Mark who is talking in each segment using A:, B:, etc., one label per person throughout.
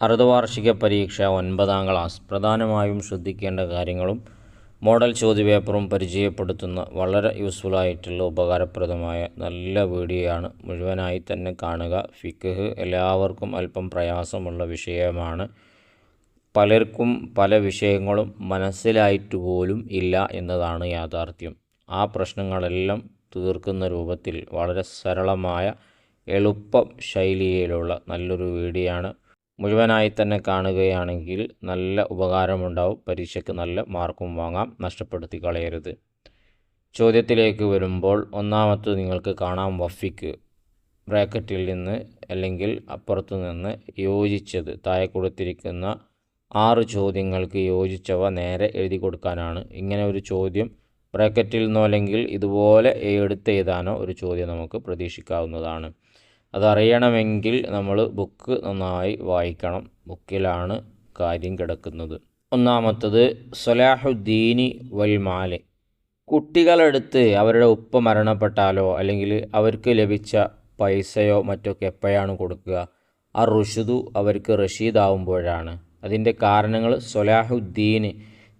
A: അർദ്ധവാർഷിക പരീക്ഷ ഒൻപതാം ക്ലാസ്. പ്രധാനമായും ശ്രദ്ധിക്കേണ്ട കാര്യങ്ങളും മോഡൽ ചോദ്യപേപ്പറും പരിചയപ്പെടുത്തുന്ന വളരെ യൂസ്ഫുള്ളായിട്ടുള്ള ഉപകാരപ്രദമായ നല്ല വീഡിയോയാണ് മുഴുവനായി തന്നെ കാണുക. ഫിക്കഹ് എല്ലാവർക്കും അല്പം പ്രയാസമുള്ള വിഷയമാണ്. പലർക്കും പല വിഷയങ്ങളും മനസ്സിലായിട്ട് പോലും ഇല്ല എന്നതാണ് യാഥാർത്ഥ്യം. ആ പ്രശ്നങ്ങളെല്ലാം തീർക്കുന്ന രൂപത്തിൽ വളരെ സരളമായ എളുപ്പ ശൈലിയിലുള്ള നല്ലൊരു വീഡിയോ ആണ് മുഴുവനായി തന്നെ കാണുകയാണെങ്കിൽ നല്ല ഉപകാരമുണ്ടാവും. പരീക്ഷയ്ക്ക് നല്ല മാർക്കും വാങ്ങാം. നഷ്ടപ്പെടുത്തി കളയരുത്. ചോദ്യത്തിലേക്ക് വരുമ്പോൾ ഒന്നാമത് നിങ്ങൾക്ക് കാണാം വഫിക്ക്. ബ്രാക്കറ്റിൽ നിന്ന് അല്ലെങ്കിൽ അപ്പുറത്തു നിന്ന് യോജിച്ചത്. താഴെ കൊടുത്തിരിക്കുന്ന ആറ് ചോദ്യങ്ങൾക്ക് യോജിച്ചവ നേരെ എഴുതി കൊടുക്കാനാണ്. ഇങ്ങനെ ഒരു ചോദ്യം ബ്രാക്കറ്റിൽ നിന്നോ അല്ലെങ്കിൽ ഇതുപോലെ എടുത്ത് എഴുതാനോ ഒരു ചോദ്യം നമുക്ക് പ്രതീക്ഷിക്കാവുന്നതാണ്. അതറിയണമെങ്കിൽ നമ്മൾ ബുക്ക് നന്നായി വായിക്കണം. ബുക്കിലാണ് കാര്യം കിടക്കുന്നത്. ഒന്നാമത്തത് സൊലാഹുദ്ദീനി വൽമാലെ കുട്ടികളെടുത്ത് അവരുടെ ഉപ്പ മരണപ്പെട്ടാലോ അല്ലെങ്കിൽ അവർക്ക് ലഭിച്ച പൈസയോ മറ്റൊക്കെ എപ്പോഴാണ് കൊടുക്കുക? ആ റുഷുദു അവർക്ക് റഷീദാവുമ്പോഴാണ്. അതിന്റെ കാരണങ്ങൾ സൊലാഹുദ്ദീന്.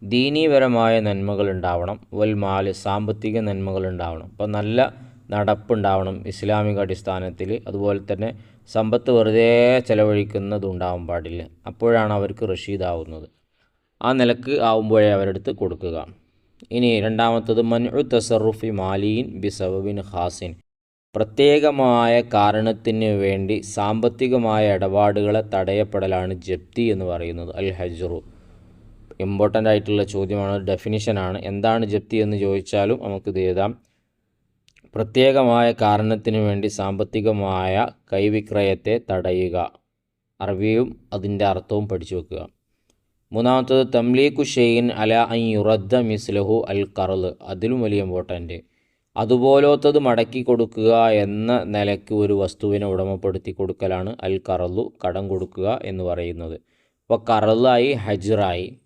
A: ദീനീപരമായ നന്മകൾ ഉണ്ടാവണം. വൽമാൽ സാമ്പത്തിക നന്മകൾ ഉണ്ടാവണം. അപ്പോൾ നല്ല നടപ്പുണ്ടാവണം ഇസ്ലാമിക അടിസ്ഥാനത്തിൽ. അതുപോലെ തന്നെ സമ്പത്ത് വെറുതെ ചിലവഴിക്കുന്നത് ഉണ്ടാവാൻ പാടില്ല. അപ്പോഴാണ് അവർക്ക് റഷീദാവുന്നത്. ആ നിലയ്ക്ക് ആവുമ്പോഴേ അവരെടുത്ത് കൊടുക്കുക. ഇനി രണ്ടാമത്തത് മൻഉ തസറുഫി മാലീൻ ബിസബിൻ ഹാസിൻ പ്രത്യേകമായ കാരണത്തിന് വേണ്ടി സാമ്പത്തികമായ ഇടപാടുകളെ തടയപ്പെടലാണ് ജപ്തി എന്ന് പറയുന്നത് അൽ ഹജറു. ഇമ്പോർട്ടന്റ് ആയിട്ടുള്ള ചോദ്യമാണ് ഡെഫിനിഷനാണ് എന്താണ് ജപ്തി എന്ന് ചോദിച്ചാലും നമുക്കിത് എഴുതാം. പ്രത്യേകമായ കാരണത്തിന് വേണ്ടി സാമ്പത്തികമായ കൈവിക്രയത്തെ തടയുക. അറബിയും അതിന്റെ അർത്ഥവും പഠിച്ചു വെക്കുക. മൂന്നാമത്തത് തംലീഖു ഷെയ്ൻ അല അൻ യുറദ്ദ മിസ്ലഹു അൽ കറൽ അതിലും വലിയ ഇമ്പോർട്ടന്റ്. അതുപോലത്തത് മടക്കി കൊടുക്കുക എന്ന നിലയ്ക്ക് ഒരു വസ്തുവിനെ ഉടമപ്പെടുത്തി കൊടുക്കലാണ് അൽ കറലു കടം കൊടുക്കുക എന്ന് പറയുന്നത്. അപ്പോൾ കറലായി ഹജ്റായി.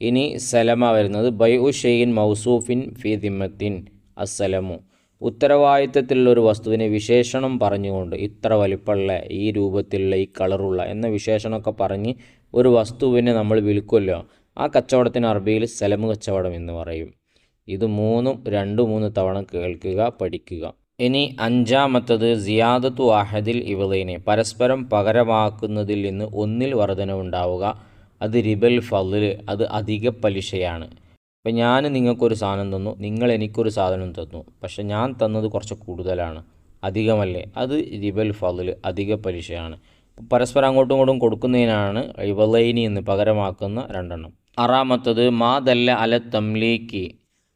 A: ഇനി സലമ വരുന്നത് ബൈ ഉ മൗസൂഫിൻ ഫി ദിമ്മത്തിൻ അസലമു ഉത്തരവാദിത്തത്തിലുള്ള ഒരു വസ്തുവിനെ വിശേഷണം പറഞ്ഞുകൊണ്ട് ഇത്ര വലിപ്പമുള്ള ഈ രൂപത്തിലുള്ള ഈ കളറുള്ള എന്ന വിശേഷണമൊക്കെ പറഞ്ഞ് ഒരു വസ്തുവിനെ നമ്മൾ വിൽക്കുമല്ലോ. ആ കച്ചവടത്തിന് അറബിയിൽ സലമ് കച്ചവടം എന്ന് പറയും. ഇത് മൂന്നും രണ്ട് മൂന്ന് തവണ കേൾക്കുക പഠിക്കുക. ഇനി അഞ്ചാമത്തത് സിയാദത്തു അഹദിൽ ഇവളീനെ. പരസ്പരം പകരമാക്കുന്നതിൽ നിന്ന് ഒന്നിൽ വർധനവുണ്ടാവുക. അത് റിബൽ ഫലിൽ അത് അധിക പലിശയാണ്. ഇപ്പം ഞാൻ നിങ്ങൾക്കൊരു സാധനം തന്നു നിങ്ങൾ എനിക്കൊരു സാധനം തന്നു. പക്ഷേ ഞാൻ തന്നത് കുറച്ച് കൂടുതലാണ് അധികമല്ലേ? അത് റിബൽ ഫതിൽ അധിക പലിശയാണ്. പരസ്പരം അങ്ങോട്ടും ഇങ്ങോട്ടും കൊടുക്കുന്നതിനാണ് ഇവലൈനി എന്ന് പകരമാക്കുന്ന രണ്ടെണ്ണം. ആറാമത്തത് മാതല്ല അല തംലീക്ക്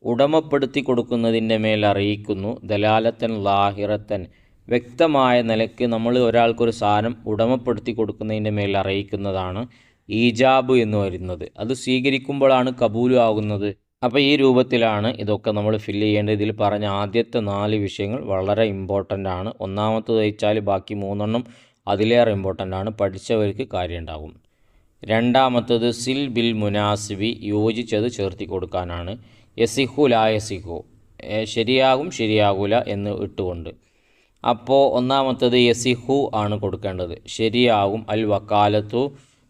A: ഉടമപ്പെടുത്തി കൊടുക്കുന്നതിന്റെ മേൽ അറിയിക്കുന്നു ദലാലത്തൻ ലാഹിറത്തൻ. വ്യക്തമായ നിലയ്ക്ക് നമ്മൾ ഒരാൾക്കൊരു സാധനം ഉടമപ്പെടുത്തി കൊടുക്കുന്നതിന്റെ മേൽ അറിയിക്കുന്നതാണ് ഈജാബ് എന്ന് വരുന്നത്. അത് സ്വീകരിക്കുമ്പോഴാണ് കബൂലും ആകുന്നത്. അപ്പോൾ ഈ രൂപത്തിലാണ് ഇതൊക്കെ നമ്മൾ ഫില്ല് ചെയ്യേണ്ടത്. ഇതിൽ പറഞ്ഞ ആദ്യത്തെ നാല് വിഷയങ്ങൾ വളരെ ഇമ്പോർട്ടന്റ് ആണ്. ഒന്നാമത്തത് വെച്ചാൽ ബാക്കി മൂന്നെണ്ണം അതിലേറെ ഇമ്പോർട്ടന്റ് ആണ്. പഠിച്ചവർക്ക് കാര്യം ഉണ്ടാകും രണ്ടാമത്തത് സിൽ ബിൽ മുനാസിബി യോജിച്ചത് ചേർത്തി കൊടുക്കാനാണ്. യസിഹു ലായസിഹു ശരിയാകും ശരിയാകൂല എന്ന് ഇട്ടുകൊണ്ട്. അപ്പോൾ ഒന്നാമത്തത് യസിഹു ആണ് കൊടുക്കേണ്ടത്. ശരിയാകും. അൽ വക്കാലത്തു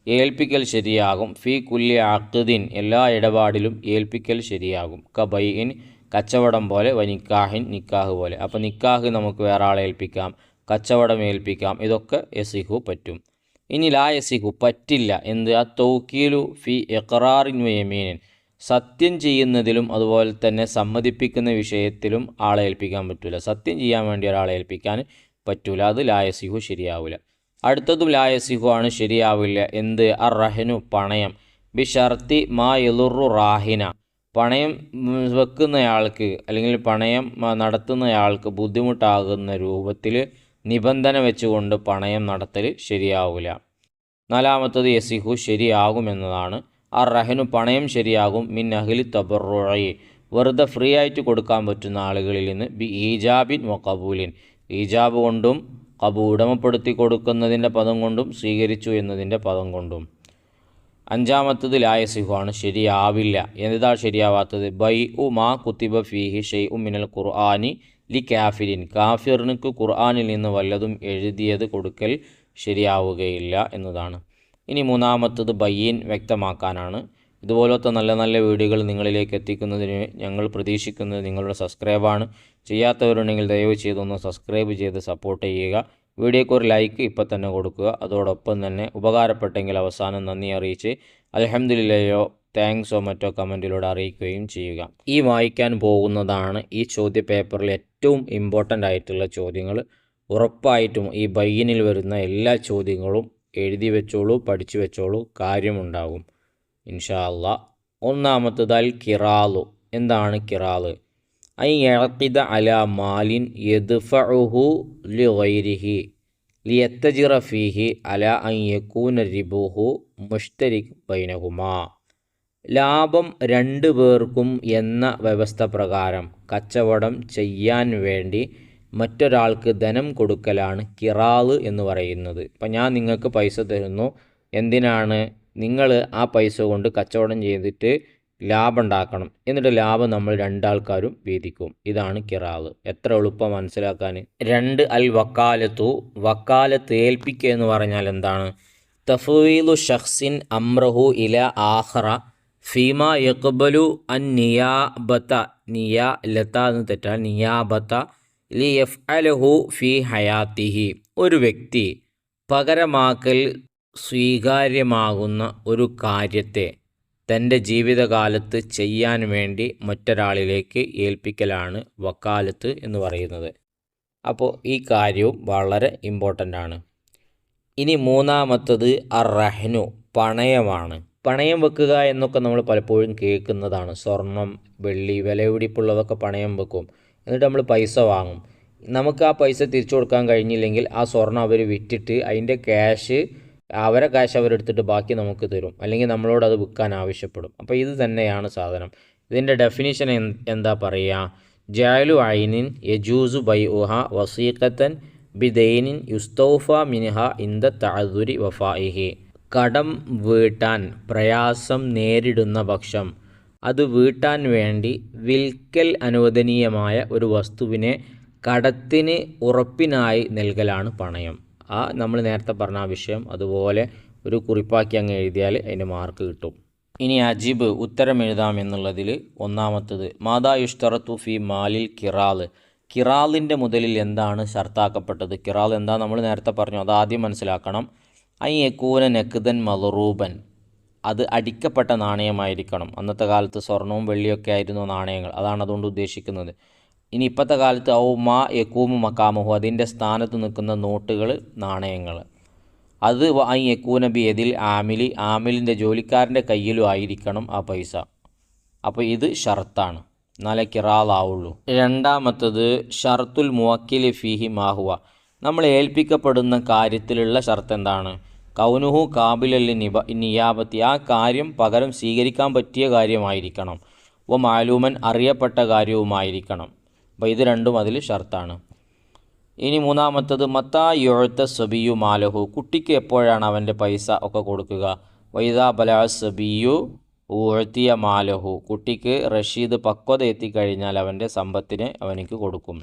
A: ഏൽപ്പിക്കൽ ശരിയാകും. ഫി കുല്യ അഖ്ദിൻ എല്ലാ ഇടപാടിലും ഏൽപ്പിക്കൽ ശരിയാകും. കബൈൻ കച്ചവടം പോലെ വനിക്കാഹിൻ നിക്കാഹിൻ നിക്കാഹ് പോലെ. അപ്പോൾ നിക്കാഹ് നമുക്ക് വേറെ ആളെ ഏൽപ്പിക്കാം. കച്ചവടം ഏൽപ്പിക്കാം. ഇതൊക്കെ യസിഹു പറ്റും. ഇനി ലാ യസിഹു പറ്റില്ല. എന്ത്? ആ തൗക്കീലു ഫി എഖറാറിൻ വയമീനൻ സത്യം ചെയ്യുന്നതിലും അതുപോലെ തന്നെ സമ്മതിപ്പിക്കുന്ന വിഷയത്തിലും ആളെ ഏൽപ്പിക്കാൻ പറ്റില്ല സത്യം ചെയ്യാൻ വേണ്ടി ഒരാളെ ഏൽപ്പിക്കാൻ പറ്റില്ല അത് ലായസിഹു ശരിയാവില്ല അടുത്തതും ലായസിഹു ആണ് ശരിയാവില്ല. എന്ത്? അറഹനു പണയം. ബിഷർത്തി മാ എലുറു റാഹിന. പണയം വെക്കുന്നയാൾക്ക് അല്ലെങ്കിൽ പണയം നടത്തുന്നയാൾക്ക് ബുദ്ധിമുട്ടാകുന്ന രൂപത്തിൽ നിബന്ധന വെച്ചുകൊണ്ട് പണയം നടത്തൽ ശരിയാവില്ല. നാലാമത്തത് യസിഹു ശരിയാകുമെന്നതാണ് ആ റഹനു പണയം ശരിയാകും. മിൻ അഹ്ലി തബറുഴി വെറുതെ ഫ്രീ ആയിട്ട് കൊടുക്കാൻ പറ്റുന്ന ആളുകളിൽ നിന്ന് ബി ഈജാബിൻ മൊക്കബൂലിൻ ഈജാബ് കൊണ്ടും കബു ഉടമപ്പെടുത്തി കൊടുക്കുന്നതിന്റെ പദം കൊണ്ടും സ്വീകരിച്ചു എന്നതിന്റെ പദം കൊണ്ടും. അഞ്ചാമത്തത് ലായസിഹുവാണ് ശരിയാവില്ല. എന്താ ശരിയാവാത്തത്? ബൈ ഉ മാ കുത്തിബ ഫീഹി ഷെയ് ഉ മിനൽ ഖുർആാനി ലി കാഫിരിൻ. കാഫിറിനുക്ക് ഖുർആാനിൽ നിന്ന് വല്ലതും എഴുതിയത് കൊടുക്കൽ ശരിയാവുകയില്ല എന്നതാണ്. ഇനി മൂന്നാമത്തത് ബയ്യൻ വ്യക്തമാക്കാനാണ്. ഇതുപോലത്തെ നല്ല നല്ല വീഡിയോകൾ നിങ്ങളിലേക്ക് എത്തിക്കുന്നതിന് ഞങ്ങൾ പ്രതീക്ഷിക്കുന്നത് നിങ്ങളുടെ സബ്സ്ക്രൈബാണ്. ചെയ്യാത്തവരുണ്ടെങ്കിൽ ദയവ് ചെയ്തൊന്ന് സബ്സ്ക്രൈബ് ചെയ്ത് സപ്പോർട്ട് ചെയ്യുക. വീഡിയോക്ക് ഒരു ലൈക്ക് ഇപ്പം തന്നെ കൊടുക്കുക. അതോടൊപ്പം തന്നെ ഉപകാരപ്പെട്ടെങ്കിൽ അവസാനം നന്ദി അറിയിച്ച് അലഹമ്മദില്ലയോ താങ്ക്സോ മറ്റോ കമന്റിലൂടെ അറിയിക്കുകയും ചെയ്യുക. ഈ വായിക്കാൻ പോകുന്നതാണ് ഈ ചോദ്യ പേപ്പറിൽ ഏറ്റവും ഇമ്പോർട്ടന്റ് ആയിട്ടുള്ള ചോദ്യങ്ങൾ. ഉറപ്പായിട്ടും ഈ ബയ്യനിൽ വരുന്ന എല്ലാ ചോദ്യങ്ങളും എഴുതി വെച്ചോളൂ പഠിച്ചു വെച്ചോളൂ കാര്യമുണ്ടാകും. ഇൻഷാ അല്ലാ ഒന്നാമത്തത് അൽ കിറാലു. എന്താണ് കിറാൽ? ഐ അല മാലിൻ യദ്ഫഉഹു ലി ഗൈരിഹി ലിയത്തജിറ ഫീഹി അല അയ്യക്കൂന റിബുഹു മുഷ്തരിക് ബൈനഹുമാ. ലാഭം രണ്ടു പേർക്കും എന്ന വ്യവസ്ഥ പ്രകാരം കച്ചവടം ചെയ്യാൻ വേണ്ടി മറ്റൊരാൾക്ക് ധനം കൊടുക്കലാണ് കിറാൽ എന്ന് പറയുന്നത്. ഇപ്പം ഞാൻ നിങ്ങൾക്ക് പൈസ തരുന്നു. എന്തിനാണ്? നിങ്ങൾ ആ പൈസ കൊണ്ട് കച്ചവടം ചെയ്തിട്ട് ലാഭം ഉണ്ടാക്കണം എന്നിട്ട് ലാഭം നമ്മൾ രണ്ടാൾക്കാരും വീതിക്കും. ഇതാണ് കിറാവ്. എത്ര എളുപ്പം മനസ്സിലാക്കാൻ. രണ്ട് അൽ വക്കാലത്തു വക്കാലത്ത് ഏൽപ്പിക്കുക എന്ന് പറഞ്ഞാൽ എന്താണ്? തഫീലു ഷഖ്സിൻ അമ്രഹു ഇല ആഹ്റ ഫീമ യക്ബലു അൻ നിയാബത്ത നിയാ ലത്ത എന്ന് തെറ്റാൽ നിയാബത്ത ലി എഫ് അലഹു ഫി ഹയാത്തിഹി. ഒരു വ്യക്തി പകരമാക്കൽ സ്വീകാര്യമാകുന്ന ഒരു കാര്യത്തെ തന്റെ ജീവിതകാലത്ത് ചെയ്യാൻ വേണ്ടി മറ്റൊരാളിലേക്ക് ഏൽപ്പിക്കലാണ് വക്കാലത്ത് എന്ന് പറയുന്നത്. അപ്പോൾ ഈ കാര്യവും വളരെ ഇമ്പോർട്ടന്റ് ആണ്. ഇനി മൂന്നാമത്തത് അറഹ്നു പണയമാണ്. പണയം വെക്കുക എന്നൊക്കെ നമ്മൾ പലപ്പോഴും കേൾക്കുന്നതാണ്. സ്വർണം വെള്ളി വിലപിടിപ്പുള്ളതൊക്കെ പണയം വെക്കും. എന്നിട്ട് നമ്മൾ പൈസ വാങ്ങും. നമുക്ക് ആ പൈസ തിരിച്ചു കൊടുക്കാൻ കഴിഞ്ഞില്ലെങ്കിൽ ആ സ്വർണം അവർ വിറ്റിട്ട് അതിന്റെ ക്യാഷ് അവരെ കാശ് അവരെടുത്തിട്ട് ബാക്കി നമുക്ക് തരും. അല്ലെങ്കിൽ നമ്മളോട് അത് വിൽക്കാൻ ആവശ്യപ്പെടും. അപ്പോൾ ഇത് തന്നെയാണ് സാധനം. ഇതിന്റെ ഡെഫിനിഷൻ എന്താ പറയുക? ജാലു ഐനിൻ യജൂസു ബൈ ഉഹ വസീഖത്തൻ ബിദൈനിൻ യുസ്തൗഫ മിനിഹ ഇന്ദ താതുരി വഫായിഹി കടം വീട്ടാൻ പ്രയാസം നേരിടുന്ന പക്ഷം അത് വീട്ടാൻ വേണ്ടി വിൽക്കൽ അനുവദനീയമായ ഒരു വസ്തുവിനെ കടത്തിന് ഉറപ്പിനായി നൽകലാണ് പണയം. ആ നമ്മൾ നേരത്തെ പറഞ്ഞ ആ വിഷയം അതുപോലെ ഒരു കുറിപ്പാക്കി അങ്ങ് എഴുതിയാൽ അതിന്റെ മാർക്ക് കിട്ടും. ഇനി അജീബ് ഉത്തരം എഴുതാം എന്നുള്ളതിൽ ഒന്നാമത്തത് മാതാ യുഷ്തറത്തു ഫി മാലിൽ കിറാൽ കിറാലിന്റെ മുതലിൽ എന്താണ് ഷർത്താക്കപ്പെട്ടത് കിറാൽ എന്താ നമ്മൾ നേരത്തെ പറഞ്ഞു അത് ആദ്യം മനസ്സിലാക്കണം. ഐ യക്കൂന നക്കുതൻ മലറൂബൻ അത് അടിക്കപ്പെട്ട നാണയമായിരിക്കണം. അന്നത്തെ കാലത്ത് സ്വർണവും വെള്ളിയൊക്കെ ആയിരുന്നു നാണയങ്ങൾ. അതാണ് അതുകൊണ്ട് ഉദ്ദേശിക്കുന്നത്. ഇനി ഇപ്പോഴത്തെ കാലത്ത് ഔ മാ യക്കൂമു മക്കാമഹു അതിന്റെ സ്ഥാനത്ത് നിൽക്കുന്ന നോട്ടുകൾ നാണയങ്ങൾ. അത് ഐ യക്കൂന ബി എതിൽ ആമിലി ആമിലിന്റെ ജോലിക്കാരന്റെ കയ്യിലും ആയിരിക്കണം ആ പൈസ. അപ്പോൾ ഇത് ഷർത്താണ്. എന്നാലേ കിറാതാവുള്ളൂ രണ്ടാമത്തത് ഷർത്തുൽ മുവക്കിലി ഫിഹി മാഹുവ നമ്മൾ ഏൽപ്പിക്കപ്പെടുന്ന കാര്യത്തിലുള്ള ഷർത്ത് എന്താണ്? കൗനുഹു കാബിലല്ലി നിബ നിയാപത്തി ആ കാര്യം പകരം സ്വീകരിക്കാൻ പറ്റിയ കാര്യമായിരിക്കണം. ഓ മാലൂമൻ അറിയപ്പെട്ട കാര്യവുമായിരിക്കണം. അപ്പോൾ ഇത് രണ്ടും അതിൽ ഷർത്താണ്. ഇനി മൂന്നാമത്തത് മത്താ യോഴത്ത സബിയു മാലഹു. കുട്ടിക്ക് എപ്പോഴാണ് അവന്റെ പൈസ ഒക്കെ കൊടുക്കുക? വൈദാ ബല സബിയു ഊഴ്ത്തിയ മാലഹു. കുട്ടിക്ക് റഷീദ് പക്വത എത്തിക്കഴിഞ്ഞാൽ അവന്റെ സമ്പത്തിന് അവനിക്ക് കൊടുക്കും.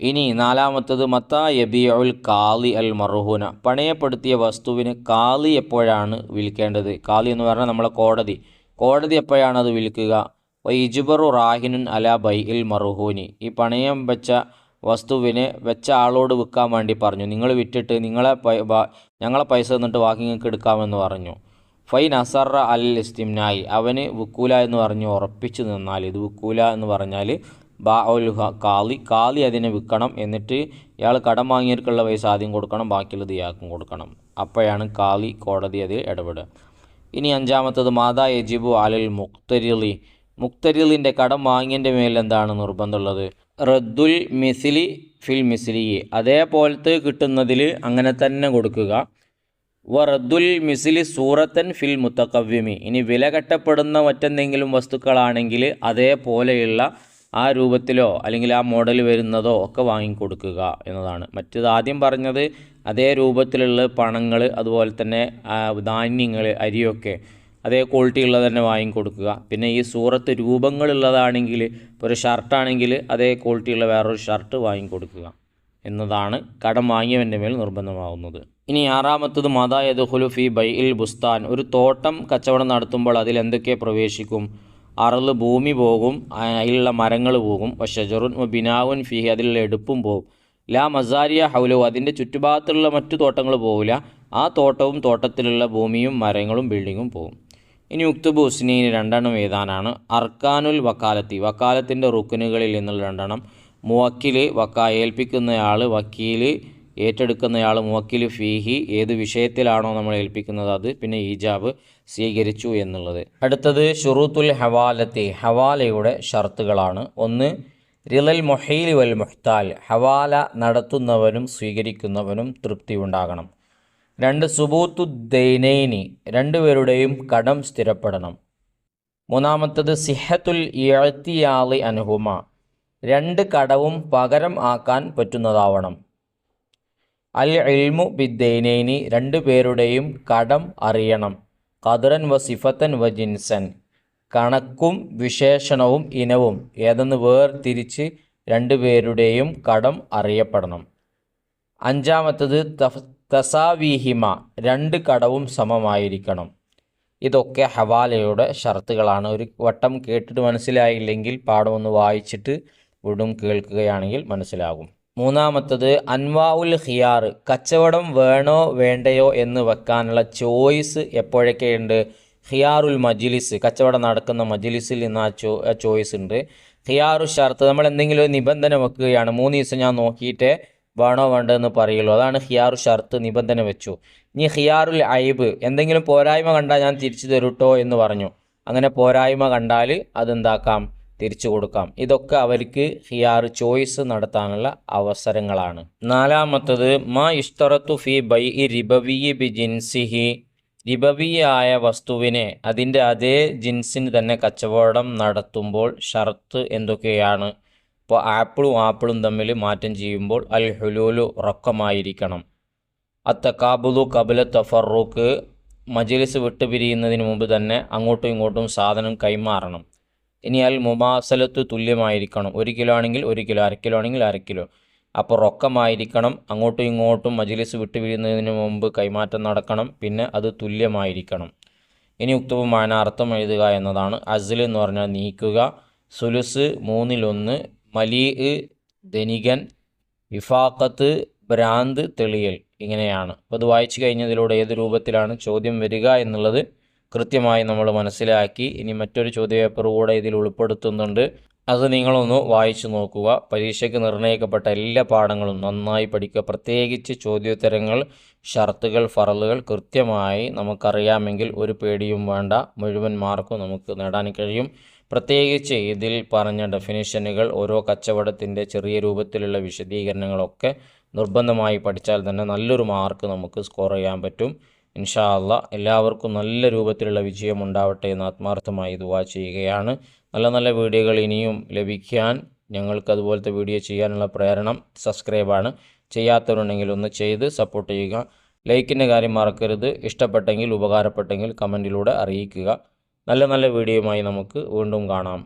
A: ഇനി നാലാമത്തത് മത്താ യബിയുൽ കാളി അൽ മർഹൂന. പണയപ്പെടുത്തിയ വസ്തുവിന് കാളി എപ്പോഴാണ് വിൽക്കേണ്ടത്? കാളി എന്ന് പറഞ്ഞാൽ നമ്മളെ കോടതി. കോടതി എപ്പോഴാണ് അത് വിൽക്കുക? വൈജുബറു റാഹിനുൻ അല ബൈ ഇൽ മറുഹൂനി ഈ പണയം വെച്ച വസ്തുവിനെ വെച്ച ആളോട് വിൽക്കാൻ വേണ്ടി പറഞ്ഞു. നിങ്ങൾ വിറ്റിട്ട് നിങ്ങളെ ഞങ്ങളെ പൈസ തന്നിട്ട് ബാക്കി നിങ്ങൾക്ക് എടുക്കാമെന്ന് പറഞ്ഞു. ഫൈൻ അസറ അൽ ഇസ്തിംനായി. അവന് വിക്കൂല എന്ന് പറഞ്ഞ് ഉറപ്പിച്ചു നിന്നാൽ ഇത് വിക്കൂല എന്ന് പറഞ്ഞാൽ ബാ ഉൽ കാലി കാലി അതിനെ വിൽക്കണം. എന്നിട്ട് ഇയാൾ കടം വാങ്ങിയവർക്കുള്ള പൈസ ആദ്യം കൊടുക്കണം ബാക്കിയുള്ളത് ഇയാൾക്കും കൊടുക്കണം. അപ്പോഴാണ് കാലി കോടതി അതിൽ ഇടപെടുക. ഇനി അഞ്ചാമത്തത് മാതാ യജിബു അലൽ മുക്തരിളി മുക്തരിളിന്റെ കടം വാങ്ങിയതിന്റെ മേൽ എന്താണ് നിർബന്ധമുള്ളത്? റദ്ദുൽ മിസിലി ഫിൽ മിസിലി അതേപോലത്തെ കിട്ടുന്നതിൽ അങ്ങനെ തന്നെ കൊടുക്കുക. വ റദ്ദുൽ മിസിലി സൂറത്തൻ ഫിൽ മുത്തക്കവ്യമി ഇനി വില കെട്ടപ്പെടുന്ന മറ്റെന്തെങ്കിലും വസ്തുക്കളാണെങ്കിൽ അതേപോലെയുള്ള ആ രൂപത്തിലോ അല്ലെങ്കിൽ ആ മോഡൽ വരുന്നതോ ഒക്കെ വാങ്ങിക്കൊടുക്കുക എന്നതാണ്. മറ്റേത് ആദ്യം പറഞ്ഞത് അതേ രൂപത്തിലുള്ള പണങ്ങൾ അതുപോലെ തന്നെ ധാന്യങ്ങൾ അരിയൊക്കെ അതേ ക്വാളിറ്റി ഉള്ളത് തന്നെ വാങ്ങിക്കൊടുക്കുക. പിന്നെ ഈ സൂറത്ത് രൂപങ്ങളുള്ളതാണെങ്കിൽ ഇപ്പോൾ ഒരു ഷർട്ടാണെങ്കിൽ അതേ ക്വാളിറ്റിയുള്ള വേറൊരു ഷർട്ട് വാങ്ങിക്കൊടുക്കുക എന്നതാണ് കടം വാങ്ങിയവന്റെ മേൽ നിർബന്ധമാവുന്നത്. ഇനി ആറാമത്തത് മതായത് ഹുലുഫി ബൈ ഇൽ ബുസ്താൻ. ഒരു തോട്ടം കച്ചവടം നടത്തുമ്പോൾ അതിൽ എന്തൊക്കെ പ്രവേശിക്കും? അറൾ ഭൂമി പോകും അതിലുള്ള മരങ്ങൾ പോകും. ഷജറുൻ ബിനാവുൻ ഫിഹി. അതിലുള്ള എടുപ്പും പോകും ലാ മസാരിയ ഹൗലു. അതിന്റെ ചുറ്റുഭാഗത്തുള്ള മറ്റു തോട്ടങ്ങൾ പോകില്ല ആ തോട്ടവും തോട്ടത്തിലുള്ള ഭൂമിയും മരങ്ങളും ബിൽഡിങ്ങും പോകും ഇനി ഉക്തുബ് ഹുസ്നീന് രണ്ടെണ്ണം എഴുതാനാണ്. അർക്കാനുൽ വക്കാലത്തി. വക്കാലത്തിന്റെ റുക്കനുകളിൽ നിന്നുള്ള രണ്ടെണ്ണം. മുവക്കിൽ വക്ക ഏൽപ്പിക്കുന്നയാൾ വക്കീൽ ഏറ്റെടുക്കുന്നയാൾ മുവക്കിൽ ഫീഹി ഏത് വിഷയത്തിലാണോ നമ്മൾ ഏൽപ്പിക്കുന്നത് അത് പിന്നെ ഈജാബ് സ്വീകരിച്ചു എന്നുള്ളത്. അടുത്തത് ഷുറൂത്തുൽ ഹവാലത്തി. ഹവാലയുടെ ഷർത്തുകളാണ്. ഒന്ന് റിലൽ മൊഹീൽ വൽ മുഹ്താൽ. ഹവാല നടത്തുന്നവനും സ്വീകരിക്കുന്നവനും തൃപ്തി ഉണ്ടാകണം. രണ്ട് സുബൂത്തു ദൈനൈനി രണ്ടുപേരുടെയും കടം സ്ഥിരപ്പെടണം. മൂന്നാമത്തത് സിഹത്തുൽ ഇഴത്തിയാളി അനുഹുമ രണ്ട് കടവും പകരം ആക്കാൻ പറ്റുന്നതാവണം. അൽ ഇൽമു ബിദ്ദൈനൈനി രണ്ടു പേരുടെയും കടം അറിയണം. കതുരൻ വ സിഫത്തൻ വ ജിൻസൻ കണക്കും വിശേഷണവും ഇനവും ഏതെന്ന് വേർതിരിച്ച് രണ്ടുപേരുടെയും കടം അറിയപ്പെടണം. അഞ്ചാമത്തത് തഫ് തസാവീഹിമ രണ്ട് കടവും സമമായിരിക്കണം. ഇതൊക്കെ ഹവാലയുടെ ഷർത്തുകളാണ്. ഒരു വട്ടം കേട്ടിട്ട് മനസ്സിലായില്ലെങ്കിൽ പാഠം ഒന്ന് വായിച്ചിട്ട് വീണ്ടും കേൾക്കുകയാണെങ്കിൽ മനസ്സിലാകും. മൂന്നാമത്തത് അൻവാഉൽ ഹിയാർ കച്ചവടം വേണോ വേണ്ടയോ എന്ന് വെക്കാനുള്ള ചോയ്സ് എപ്പോഴൊക്കെയുണ്ട്? ഖിയാറുൽ മജിലിസ് കച്ചവടം നടക്കുന്ന മജിലിസിൽ നിന്ന് ആ ചോ ചോയ്സ് ഉണ്ട്. ഖിയാറു ഷർത്ത് നമ്മൾ എന്തെങ്കിലും ഒരു നിബന്ധന വെക്കുകയാണ്. മൂന്ന് ദിവസം ഞാൻ നോക്കിയിട്ട് വേണോ വേണ്ടതെന്ന് പറയുള്ളൂ. അതാണ് ഹിയാറു ഷർത്ത് നിബന്ധന വെച്ചു. ഇനി ഹിയാറുൽ അയബ് എന്തെങ്കിലും പോരായ്മ കണ്ടാൽ ഞാൻ തിരിച്ചു തരുട്ടോ എന്ന് പറഞ്ഞു. അങ്ങനെ പോരായ്മ കണ്ടാൽ അതെന്താക്കാം? തിരിച്ചു കൊടുക്കാം. ഇതൊക്കെ അവർക്ക് ഹിയാർ ചോയ്സ് നടത്താനുള്ള അവസരങ്ങളാണ്. നാലാമത്തത് മാ ഇഷ്തറത്തു ഫി ബൈ റിബവി ബി ജിൻസിഹി. റിബവിയായ വസ്തുവിനെ അതിന്റെ അതേ ജിൻസിന് തന്നെ കച്ചവടം നടത്തുമ്പോൾ ഷർത്ത് എന്തൊക്കെയാണ്? ഇപ്പോൾ ആപ്പിളും ആപ്പിളും തമ്മിൽ മാറ്റം ചെയ്യുമ്പോൾ അൽ ഹുലൂലു റൊക്കമായിരിക്കണം അത്തക്കാബുലു കബല തഫറൂക്ക് മജിലിസ് വിട്ടുപിരിയുന്നതിന് മുമ്പ് തന്നെ അങ്ങോട്ടും ഇങ്ങോട്ടും സാധനം കൈമാറണം. ഇനി അൽ മുമാസലത്ത് തുല്യമായിരിക്കണം. ഒരു കിലോ ആണെങ്കിൽ ഒരു കിലോ അര കിലോ ആണെങ്കിൽ അര കിലോ. അപ്പോൾ റൊക്കമായിരിക്കണം അങ്ങോട്ടും ഇങ്ങോട്ടും മജിലിസ് വിട്ടുപിരിയുന്നതിന് മുമ്പ് കൈമാറ്റം നടക്കണം. പിന്നെ അത് തുല്യമായിരിക്കണം. ഇനി ഉക്തവുമായ അർത്ഥം എഴുതുക എന്നതാണ്. അസിൽ എന്ന് പറഞ്ഞാൽ നീക്കുക. സുലുസ് മൂന്നിലൊന്ന് മലീ ധനികൻ വിഫാക്കത്ത് ഭ്രാന്ത് തെളിയൽ ഇങ്ങനെയാണ്. അപ്പോൾ അത് വായിച്ചു കഴിഞ്ഞതിലൂടെ ഏത് രൂപത്തിലാണ് ചോദ്യം വരിക എന്നുള്ളത് കൃത്യമായി നമ്മൾ മനസ്സിലാക്കി. ഇനി മറ്റൊരു ചോദ്യപേപ്പർ കൂടെ ഇതിൽ ഉൾപ്പെടുത്തുന്നുണ്ട്. അത് നിങ്ങളൊന്ന് വായിച്ചു നോക്കുക. പരീക്ഷയ്ക്ക് നിർണയിക്കപ്പെട്ട എല്ലാ പാഠങ്ങളും നന്നായി പഠിക്കുക. പ്രത്യേകിച്ച് ചോദ്യോത്തരങ്ങൾ ഷർത്തുകൾ ഫറലുകൾ കൃത്യമായി നമുക്കറിയാമെങ്കിൽ ഒരു പേടിയും വേണ്ട. മുഴുവൻ മാർക്കും നമുക്ക് നേടാൻ കഴിയും. പ്രത്യേകിച്ച് ഇതിൽ പറഞ്ഞ ഡെഫിനിഷനുകൾ ഓരോ കച്ചവടത്തിന്റെ ചെറിയ രൂപത്തിലുള്ള വിശദീകരണങ്ങളൊക്കെ നിർബന്ധമായി പഠിച്ചാൽ തന്നെ നല്ലൊരു മാർക്ക് നമുക്ക് സ്കോർ ചെയ്യാൻ പറ്റും. ഇൻഷാ അല്ല എല്ലാവർക്കും നല്ല രൂപത്തിലുള്ള വിജയം ഉണ്ടാവട്ടെ എന്ന് ആത്മാർത്ഥമായി ദുവാ ചെയ്യുകയാണ്. നല്ല നല്ല വീഡിയോകൾ ഇനിയും ലഭിക്കാൻ ഞങ്ങൾക്ക് അതുപോലത്തെ വീഡിയോ ചെയ്യാനുള്ള പ്രേരണം സബ്സ്ക്രൈബാണ് ചെയ്യാത്തവരുണ്ടെങ്കിൽ ഒന്ന് ചെയ്ത് സപ്പോർട്ട് ചെയ്യുക. ലൈക്കിന്റെ കാര്യം മറക്കരുത്. ഇഷ്ടപ്പെട്ടെങ്കിൽ ഉപകാരപ്പെട്ടെങ്കിൽ കമന്റിലൂടെ അറിയിക്കുക. നല്ല നല്ല വീഡിയോയുമായി നമുക്ക് വീണ്ടും കാണാം.